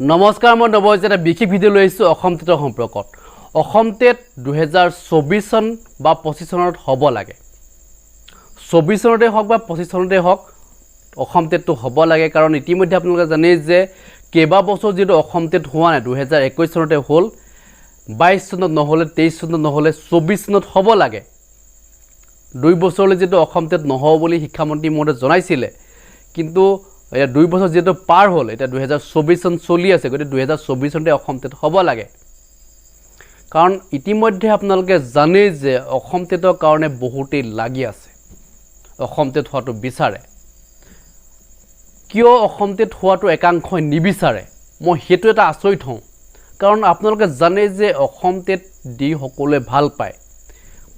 নমস্কাৰ মই নৱজ এটা বিশেষ ভিডিঅ' লৈ আহিছোঁ অসম টেটৰ সম্পৰ্কত। অসম টেট দুহেজাৰ চৌবিছ চন বা পঁচিছ চনত হ'ব লাগে। চৌবিছ চনতে হওক বা পঁচিছ চনতে হওক অসম টেটটো হ'ব লাগে। কাৰণ ইতিমধ্যে আপোনালোকে জানেই যে কেইবাবছৰ যিহেতু অসম টেট হোৱা নাই দুহেজাৰ একৈছ চনতে হ'ল বাইছ চনত নহ'লে তেইছ চনত নহ'লে চৌবিছ চনত হ'ব লাগে। দুই বছৰলৈ যিহেতু অসম টেট নহ'ব বুলি শিক্ষামন্ত্ৰী মহোদয়ে জনাইছিলে। কিন্তু এতিয়া দুই বছৰ যিহেতু পাৰ হ'ল এতিয়া দুহেজাৰ চৌবিছ চন চলি আছে গতিকে দুহেজাৰ চৌবিছ চনতে অসম টেট হ'ব লাগে। কাৰণ ইতিমধ্যে আপোনালোকে জানেই যে অসম টেটৰ কাৰণে বহুতেই লাগি আছে। অসম টেট হোৱাটো বিচাৰে। কিয় অসম টেট হোৱাটো একাংশই নিবিচাৰে? মই সেইটো এটা আচৰিত হওঁ। কাৰণ আপোনালোকে জানে যে অসম টেট দি সকলোৱে ভাল পায়।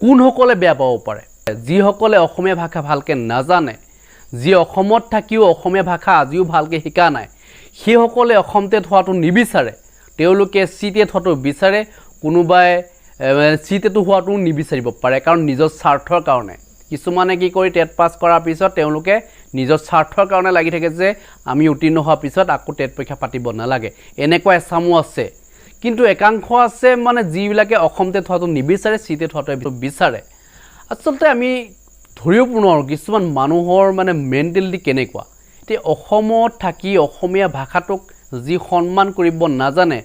কোনসকলে বেয়া পাব পাৰে? যিসকলে অসমীয়া ভাষা ভালকৈ নাজানে যি অসমত থাকিও অসমীয়া ভাষা আজিও ভালকৈ শিকা নাই। সেইসকলে অসম টেট হোৱাটো নিবিচাৰে। তেওঁলোকে চি টেট হোৱাটো বিচাৰে, কোনোবাই চি টেটো হোৱাটো নিবিচাৰিব পাৰে, কাৰণ নিজৰ স্বাৰ্থৰ কাৰণে। কিছুমানে কি কৰি টেট পাছ কৰাৰ পিছত তেওঁলোকে নিজৰ স্বাৰ্থৰ কাৰণে লাগি থাকে যে, আমি উত্তীৰ্ণ হোৱাৰ পিছত আকৌ টেট পৰীক্ষা পাতিব নালাগে। এনেকুৱা এচামো আছে। কিন্তু একাংশ আছে মানে যিবিলাকে অসম টেট হোৱাটো নিবিচাৰে চি টেট হোৱাটো বিচাৰে। আচলতে আমি ধৰিব নোৱাৰোঁ কিছুমান মানুহৰ মানে মেণ্টেলিটি কেনেকুৱা? এতিয়া অসমত থাকি অসমীয়া ভাষাটোক যি সন্মান কৰিব নাজানে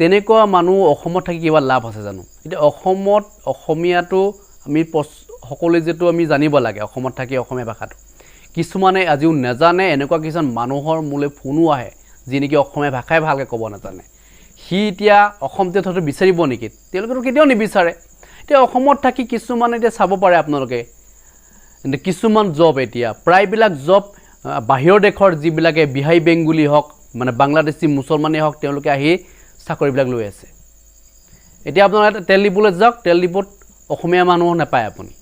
তেনেকুৱা মানুহ অসমত থাকি কিবা লাভ আছে জানো? এতিয়া অসমত অসমীয়াটো আমি সকলোৱে যিহেতু আমি জানিব লাগে অসমত থাকি অসমীয়া ভাষাটো। কিছুমানে আজিও নাজানে এনেকুৱা কিছুমান মানুহৰ মোলৈ ফোনো আহে যি নেকি অসমীয়া ভাষাই ভালকৈ ক'ব নাজানে। সি এতিয়া অসম হয়তো বিচাৰিব নেকি? তেওঁলোকেতো কেতিয়াও নিবিচাৰে। এতিয়া অসমত থাকি কিছুমানে এতিয়া চাব পাৰে আপোনালোকে কিছুমান জব এতিয়া প্ৰায়বিলাক জব বাহিৰৰ দেশৰ যিবিলাকে বিহাৰী বেংগুলী হওক মানে বাংলাদেশী মুছলমানেই হওক তেওঁলোকে আহি চাকৰিবিলাক লৈ আছে। এতিয়া আপোনালোকে তেল ডিপুলৈ যাওক তেল ডিপুত অসমীয়া মানুহ নাপায় আপুনি।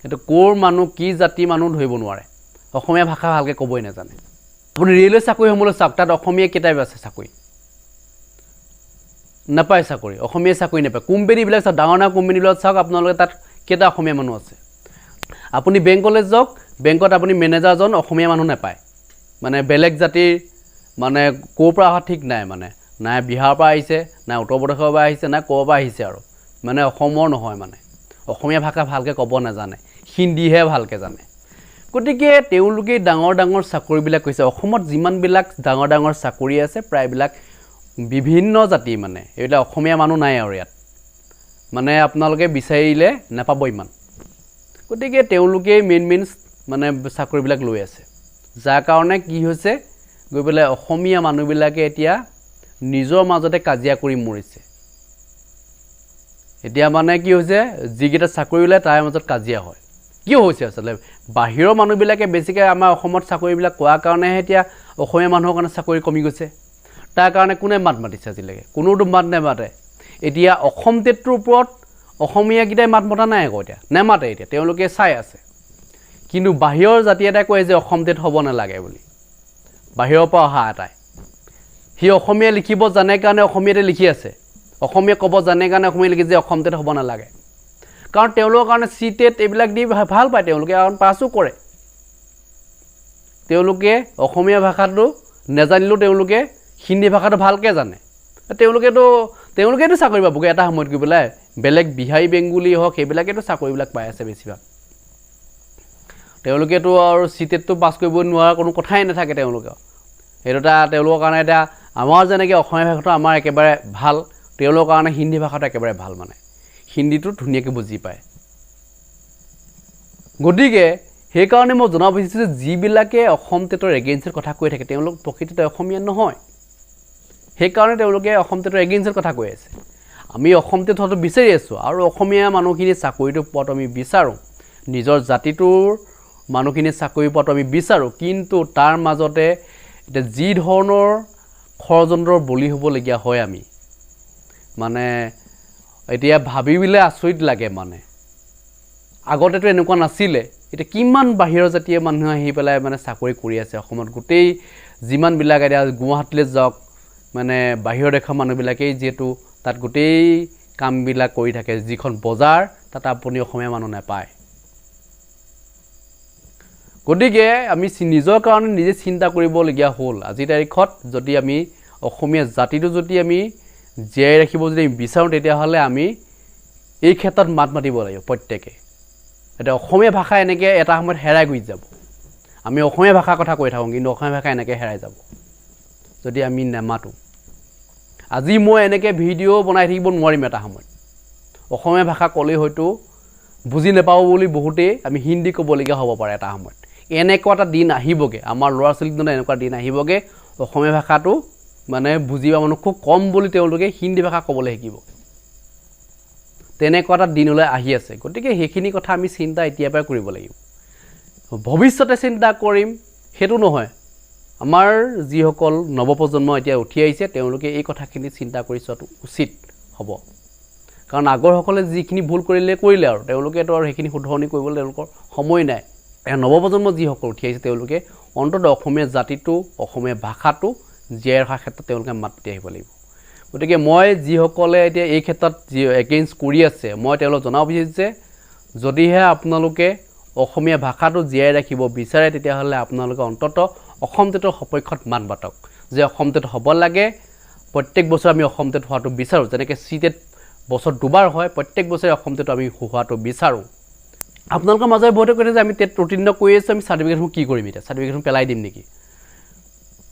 সেইটো ক'ৰ মানুহ কি জাতি মানুহ ধৰিব নোৱাৰে। অসমীয়া ভাষা ভালকৈ ক'বই নাজানে। আপুনি ৰেলৱে চাকৰিসমূহলৈ চাওক তাত অসমীয়া কেইটাই আছে চাকৰি। নাপায় চাকৰি অসমীয়া চাকৰি নাপায়। কোম্পেনীবিলাক চাওক ডাঙৰ ডাঙৰ কোম্পেনীবিলাক চাওক আপোনালোকে তাত কেইটা অসমীয়া মানুহ আছে? আপুনি বেংকলৈ যাওক বেংকত আপুনি মেনেজাৰজন অসমীয়া মানুহ নাপায়। মানে বেলেগ জাতিৰ মানে ক'ৰ পৰা অহা ঠিক নাই মানে। নাই বিহাৰৰ পৰা আহিছে নাই উত্তৰ প্ৰদেশৰ পৰা আহিছে নাই ক'ৰ পৰা আহিছে আৰু। মানে অসমৰ নহয় মানে। অসমীয়া ভাষা ভালকৈ ক'ব নাজানে। হিন্দীহে ভালকৈ জানে। গতিকে তেওঁলোকে ডাঙৰ ডাঙৰ চাকৰিবিলাক কৰিছে। অসমত যিমানবিলাক ডাঙৰ ডাঙৰ চাকৰি আছে প্ৰায়বিলাক বিভিন্ন জাতি মানে। এইবিলাক অসমীয়া মানুহ নাই আৰু ইয়াত। মানে আপোনালোকে বিচাৰিলে নাপাব ইমান। গতিকে তেওঁলোকেই মেইন মেইন মানে চাকৰিবিলাক লৈ আছে। যাৰ কাৰণে কি হৈছে গৈ পেলাই অসমীয়া মানুহবিলাকে এতিয়া নিজৰ মাজতে কাজিয়া কৰি মৰিছে। এতিয়া মানে কি হৈছে যিকেইটা চাকৰি ওলায় তাৰ মাজত কাজিয়া হয়। কিয় হৈছে আচলতে? বাহিৰৰ মানুহবিলাকে বেছিকৈ আমাৰ অসমত চাকৰিবিলাক কোৱাৰ কাৰণেহে এতিয়া অসমীয়া মানুহৰ কাৰণে চাকৰি কমি গৈছে। তাৰ কাৰণে কোনে মাত মাতিছে আজিলৈকে? কোনোতো মাত নেমাতে। এতিয়া অসম টেটটোৰ ওপৰত অসমীয়াকেইটাই মাত মতা নাই আকৌ এতিয়া। নেমাতে এতিয়া তেওঁলোকে চাই আছে। কিন্তু বাহিৰৰ জাতি এটাই কয় যে অসম টেট হ'ব নালাগে বুলি। বাহিৰৰ পৰা অহা এটাই। সি অসমীয়া লিখিব জানে কাৰণে অসমীয়াতে লিখি আছে। অসমীয়া ক'ব জানে কাৰণে অসমীয়া লিখি যে অসম টেট হ'ব নালাগে। কাৰণ তেওঁলোকৰ কাৰণে চি টেট এইবিলাক দি ভাল পায় তেওঁলোকে কাৰণ পাছো কৰে। তেওঁলোকে অসমীয়া ভাষাটো নেজানিলেও তেওঁলোকে হিন্দী ভাষাটো ভালকৈ জানে। তেওঁলোকেতো তেওঁলোকেতো চাকৰি পাবগৈ এটা সময়ত গৈ পেলাই বেলেগ বিহাৰী বেংগুলী হওক সেইবিলাকেতো চাকৰিবিলাক পাই আছে বেছিভাগ। তেওঁলোকেতো আৰু চি টেটটো পাছ কৰিব নোৱাৰা কোনো কথাই নাথাকে তেওঁলোকৰ। সেইটো এটা তেওঁলোকৰ কাৰণে এতিয়া আমাৰ যেনেকৈ অসমীয়া ভাষাটো আমাৰ একেবাৰে ভাল তেওঁলোকৰ কাৰণে হিন্দী ভাষাটো একেবাৰে ভাল মানে। হিন্দীটো ধুনীয়াকৈ বুজি পায়। গতিকে সেইকাৰণে মই জনাব বিচাৰিছোঁ যে যিবিলাকে অসম টেটৰ এগেইনষ্টত কথা কৈ থাকে তেওঁলোক প্ৰকৃততে অসমীয়া নহয়। সেইকাৰণে তেওঁলোকে অসম টেটৰ এগেইনষ্টত কথা কৈ আছে। আমি অসম টেট হোৱাটো বিচাৰি আছোঁ আৰু অসমীয়া মানুহখিনি চাকৰিটো পোৱাটো আমি বিচাৰোঁ। নিজৰ জাতিটোৰ মানুহখিনি চাকৰি পোৱাটো আমি বিচাৰোঁ। কিন্তু তাৰ মাজতে এতিয়া যি ধৰণৰ ষড়যন্ত্ৰৰ বলি হ'বলগীয়া হয় আমি। মানে এতিয়া ভাবিবলৈ আচৰিত লাগে মানে। আগতেতো এনেকুৱা নাছিলে। এতিয়া কিমান বাহিৰৰ জাতীয় মানুহ আহি পেলাই মানে চাকৰি কৰি আছে অসমত। গোটেই যিমানবিলাক এতিয়া গুৱাহাটীলৈ যাওক মানে বাহিৰৰ দেশৰ মানুহবিলাকেই যিহেতু তাত গোটেই কামবিলাক কৰি থাকে যিখন বজাৰ তাত আপুনি অসমীয়া মানুহ নাপায়। গতিকে আমি নিজৰ কাৰণে নিজে চিন্তা কৰিবলগীয়া হ'ল। আজিৰ তাৰিখত যদি আমি অসমীয়া জাতিটো যদি আমি জীয়াই ৰাখিব যদি বিচাৰোঁ তেতিয়াহ'লে আমি এই ক্ষেত্ৰত মাত মাতিব লাগিব প্ৰত্যেকে। এতিয়া অসমীয়া ভাষা এনেকৈ এটা সময়ত হেৰাই গুচি যাব। আমি অসমীয়া ভাষাৰ কথা কৈ থাকোঁ কিন্তু অসমীয়া ভাষা এনেকৈ হেৰাই যাব। যদি আমি নেমাতোঁ। আজি মই এনেকৈ ভিডিঅ' বনাই থাকিব নোৱাৰিম এটা সময়ত। অসমীয়া ভাষা ক'লেই হয়তো বুজি নাপাওঁ বুলি বহুতেই আমি হিন্দী ক'বলগীয়া হ'ব পাৰে এটা সময়ত। এনেকুৱা এটা দিন আহিবগৈ আমাৰ ল'ৰা ছোৱালীক দিনত এনেকুৱা দিন আহিবগৈ অসমীয়া ভাষাটো মানে বুজি পোৱা মানুহ খুব কম বুলি তেওঁলোকে হিন্দী ভাষা ক'বলৈ শিকিব। তেনেকুৱা এটা দিনলৈ আহি আছে গতিকে সেইখিনি কথা আমি চিন্তা এতিয়াৰ পৰাই কৰিব লাগিব। ভৱিষ্যতে চিন্তা কৰিম সেইটো নহয়। আমাৰ যিসকল নৱপ্ৰজন্ম এতিয়া উঠি আহিছে তেওঁলোকে এই কথাখিনি চিন্তা কৰি চোৱাটো উচিত হ'ব। কাৰণ আগৰসকলে যিখিনি ভুল কৰিলে কৰিলে আৰু। তেওঁলোকেতো আৰু সেইখিনি শুধৰণি কৰিবলৈ তেওঁলোকৰ সময় নাই। নৱপ্ৰজন্ম যিসকল উঠি আহিছে তেওঁলোকে অন্ততঃ অসমীয়া জাতিটো অসমীয়া ভাষাটো জীয়াই ৰখাৰ ক্ষেত্ৰত তেওঁলোকে মাতি আহিব লাগিব। গতিকে মই যিসকলে এতিয়া এই ক্ষেত্ৰত যি এগেইনষ্ট কৰি আছে মই তেওঁলোকক জনাব বিচাৰিছোঁ যে যদিহে আপোনালোকে অসমীয়া ভাষাটো জীয়াই ৰাখিব বিচাৰে তেতিয়াহ'লে আপোনালোকে অন্ততঃ অসম টেটৰ সপক্ষত মাত মাতক যে অসম টেট হ'ব লাগে, প্ৰত্যেক বছৰ আমি অসম টেট হোৱাটো বিচাৰোঁ। যেনেকৈ চি টেট বছৰ দুবাৰ হয়, প্ৰত্যেক বছৰে অসম টেট আমি হোৱাটো বিচাৰোঁ। আপোনালোকৰ মাজৰে বহুতে কৈছে যে আমি টেট উত্তীৰ্ণ কৰি আছোঁ, আমি চাৰ্টিফিকেটখন কি কৰিম এতিয়া? চাৰ্টিফিকেটখন পেলাই দিম নেকি?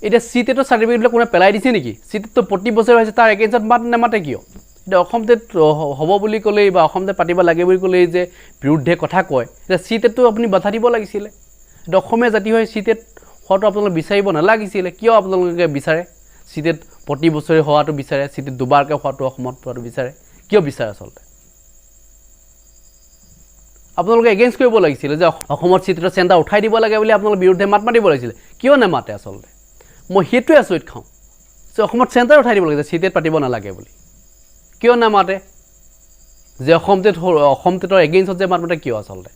এতিয়া চি টেটৰ চাৰ্টিফিকেটবিলাক কোনোবাই পেলাই দিছে নেকি? চি টেটটো প্ৰতি বছৰে হৈছে, তাৰ এগেইনষ্টত মাত নেমাতে কিয়? এতিয়া অসম টেট হ'ব বুলি ক'লেই বা অসম টেট পাতিব লাগে বুলি ক'লেই যে বিৰুদ্ধে কথা কয়। এতিয়া চি টেটটো আপুনি বাধা দিব লাগিছিলে। এতিয়া অসমীয়া জাতি হৈ চি টেট হোৱাটো আপোনালোকে বিচাৰিব নালাগিছিলে কিয় আপোনালোকে বিচাৰে? চি টেট প্ৰতি বছৰে হোৱাটো বিচাৰে চি টেট দুবাৰকৈ হোৱাটো অসমত হোৱাটো বিচাৰে কিয় বিচাৰে আচলতে? আপোনালোকে এগেইনষ্ট কৰিব লাগিছিলে যে অস- অসমত চি টেটৰ চেণ্টাৰ উঠাই দিব লাগে বুলি আপোনালোকে বিৰুদ্ধে মাত মাতিব লাগিছিলে কিয় নেমাতে আচলতে? মই সেইটোৱে আচৰিত খাওঁ যে অসমত চেণ্টাৰ উঠাই দিব লাগে চি টেট পাতিব নালাগে বুলি। কিয় নামাতে? যে অসম টেট অসম টেটৰ এগেইনষ্টত যে মাত মাতে কিয় আচলতে?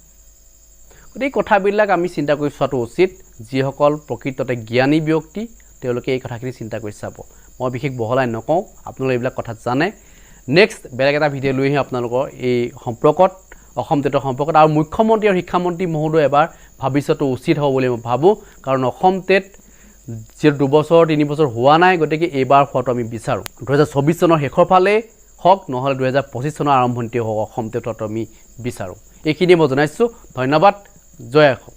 গতিকে এই কথাবিলাক আমি চিন্তা কৰি চোৱাটো উচিত। যিসকল প্ৰকৃততে জ্ঞানী ব্যক্তি তেওঁলোকে এই কথাখিনি চিন্তা কৰি চাব। মই বিশেষ বহলাই নকওঁ আপোনালোকে এইবিলাক কথা জানে। নেক্সট বেলেগ এটা ভিডিঅ' লৈ আহিম আপোনালোকৰ এই সম্পৰ্কত অসম টেটৰ সম্পৰ্কত আৰু মুখ্যমন্ত্ৰী আৰু শিক্ষামন্ত্ৰী মহোদয় এবাৰ চোৱাটো উচিত হ'ব বুলি মই ভাবোঁ। কাৰণ অসম টেট যিহেতু দুবছৰ তিনি বছৰ হোৱা নাই গতিকে এইবাৰ হোৱাটো আমি বিচাৰোঁ। দুহেজাৰ চৌবিছ চনৰ শেষৰ ফালেই হওক নহ'লে দুহেজাৰ পঁচিছ চনৰ আৰম্ভণিতে হওক অসম টেটত আমি বিচাৰোঁ। এইখিনিয়ে মই জনাইছোঁ। ধন্যবাদ। জয় অসম